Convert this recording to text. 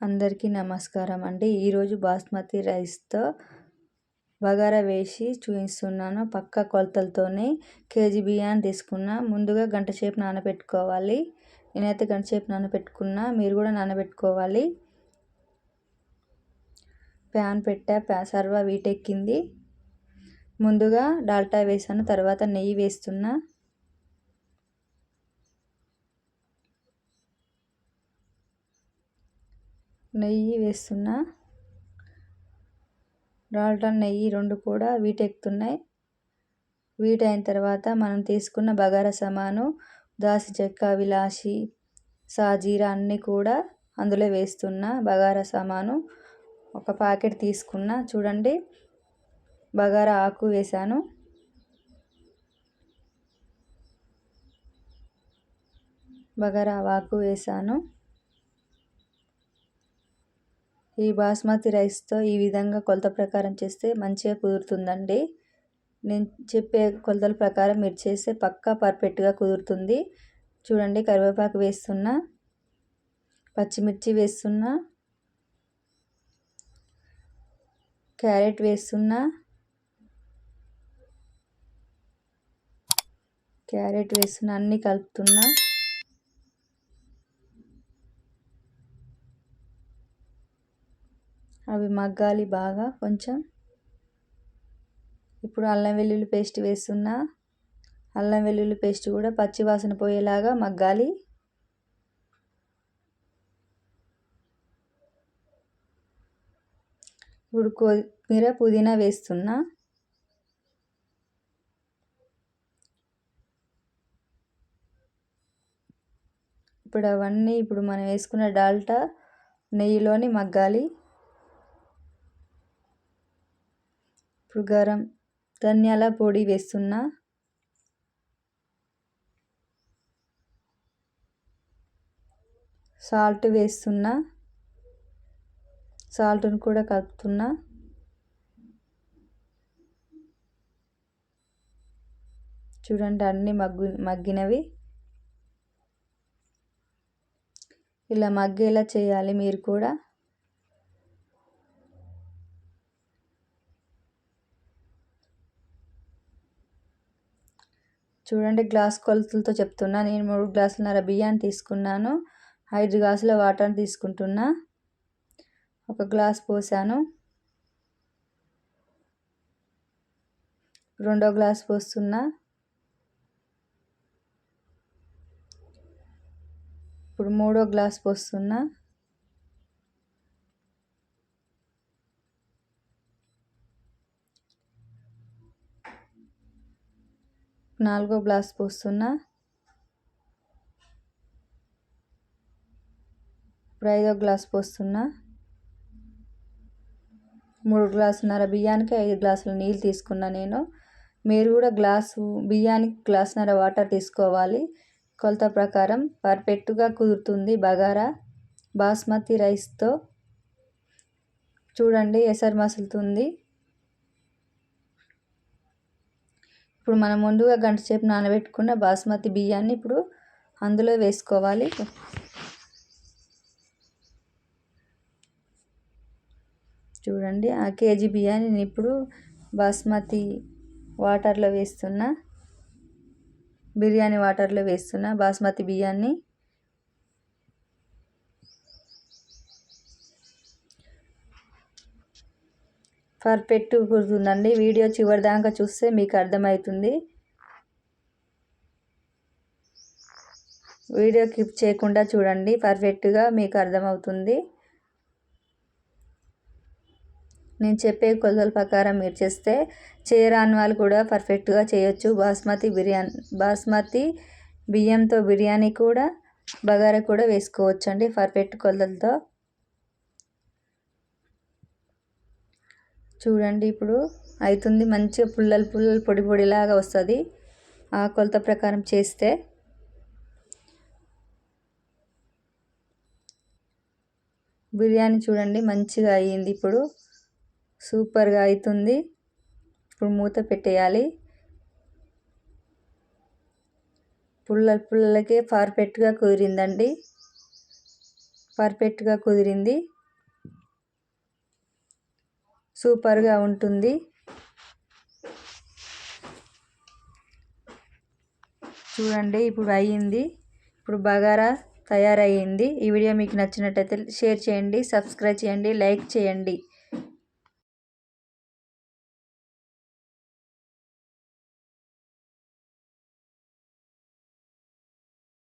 అందరికీ నమస్కారం అండి. ఈరోజు బాస్మతి రైస్తో బగారా వేసి చూపిస్తున్నాను. పక్క కొలతలతోనే కేజీ బియ్యాన్ని తీసుకున్నా. ముందుగా గంట సేపు నానబెట్టుకోవాలి. నేనైతే గంట సేపు నానబెట్టుకున్నా. మీరు కూడా నానబెట్టుకోవాలి. ప్యాన్ పెట్టా. ప్యా సర్వ వీటెక్కింది. ముందుగా డాల్టా వేసాను. తర్వాత నెయ్యి వేస్తున్నా. నెయ్యి వేస్తున్నా. డాల్టా నెయ్యి రెండు కూడా వీటెక్కుతున్నాయి. వీట్ అయిన తర్వాత మనం తీసుకున్న బగారా సమాను దాసి చెక్క విలాసి సాజీరా అన్నీ కూడా అందులో వేస్తున్న. బగారా సామాను ఒక ప్యాకెట్ తీసుకున్న. చూడండి బగారా ఆకు వేసాను బగారా ఆకు వేసాను ఈ బాస్మతి రైస్తో ఈ విధంగా కొలత ప్రకారం చేస్తే మంచిగా కుదురుతుందండి. నేను చెప్పే కొలతల ప్రకారం మీరు చేస్తే పక్కా పర్ఫెక్ట్గా కుదురుతుంది. చూడండి కరివేపాకు వేస్తున్నా పచ్చిమిర్చి వేస్తున్నా క్యారెట్ వేస్తున్నా క్యారెట్ వేస్తున్నా అన్నీ కలుపుతున్నా. అవి మగ్గాలి బాగా కొంచెం. ఇప్పుడు అల్లం వెల్లుల్లి పేస్ట్ వేస్తున్నా. అల్లం వెల్లుల్లి పేస్ట్ కూడా పచ్చి వాసన పోయేలాగా మగ్గాలి. ఇప్పుడు కొత్తిమీర పుదీనా వేస్తున్నా. ఇప్పుడు అవన్నీ ఇప్పుడు మనం వేసుకున్న డాల్టా నెయ్యిలోని మగ్గాలి. ఇప్పుడు గరం ధనియాల పొడి వేస్తున్నా. సాల్ట్ వేస్తున్నా. సాల్ట్ని కూడా కలుపుతున్నా. చూడండి అన్నీ మగ్గు మగ్గినవి. ఇలా మగ్గేలా చేయాలి మీరు కూడా. చూడండి గ్లాస్ కొలతలతో చెప్తున్నా. నేను మూడు గ్లాసులన్నర బియ్యాన్ని తీసుకున్నాను. ఐదు గ్లాసుల వాటర్ తీసుకుంటున్నా. ఒక గ్లాస్ పోసాను. రెండో గ్లాస్ పోస్తున్నా. ఇప్పుడు మూడో గ్లాస్ పోస్తున్నా. నాలుగో గ్లాస్ పోస్తున్నా. ఇప్పుడు ఐదో గ్లాస్ పోస్తున్నా. మూడు గ్లాసున్నర బియ్యానికి ఐదు గ్లాసుల నీళ్ళు తీసుకున్నా నేను. మీరు కూడా గ్లాసు బియ్యానికి గ్లాసున్నర వాటర్ తీసుకోవాలి. కొలత ప్రకారం పర్ఫెక్ట్గా కుదురుతుంది బగారా బాస్మతి రైస్తో. చూడండి ఎసరు మసులుతుంది. ఇప్పుడు మనం ముందుగా గంట సేపు నానబెట్టుకున్న బాస్మతి బియ్యాన్ని ఇప్పుడు అందులో వేసుకోవాలి. చూడండి ఆ కేజీ బియ్యాన్ని నేను ఇప్పుడు బాస్మతి వాటర్లో వేస్తున్నా బిర్యానీ వాటర్లో వేస్తున్నా బాస్మతి బియ్యాన్ని పర్ఫెక్ట్ కుదురుతుందండి వీడియో చివరి దాకా చూస్తే మీకు అర్థమవుతుంది. వీడియో క్లిప్ చేయకుండా చూడండి. పర్ఫెక్ట్గా మీకు అర్థమవుతుంది. నేను చెప్పే కొలతల ప్రకారం మీరు చేస్తే చేయరాని వాళ్ళు కూడా పర్ఫెక్ట్గా చేయొచ్చు. బాస్మతి బిర్యానీ బాస్మతి బియ్యంతో బిర్యానీ కూడా బగారా కూడా వేసుకోవచ్చండి. పర్ఫెక్ట్ కొలతలతో చూడండి ఇప్పుడు అవుతుంది మంచిగా పుల్లలు పుల్లలు పొడి పొడిలాగా వస్తుంది. ఆ కొలత ప్రకారం చేస్తే. బిర్యానీ చూడండి మంచిగా అయ్యింది ఇప్పుడు. సూపర్గా అవుతుంది ఇప్పుడు మూత పెట్టేయాలి. పుల్ల పుల్లలకే పర్ఫెక్ట్గా కుదిరిందండి. పర్ఫెక్ట్గా కుదిరింది. సూపర్గా ఉంటుంది. చూడండి ఇప్పుడు అయ్యింది. ఇప్పుడు బగారా తయారయ్యింది. ఈ వీడియో మీకు నచ్చినట్టయితే షేర్ చేయండి సబ్స్క్రైబ్ చేయండి లైక్ చేయండి.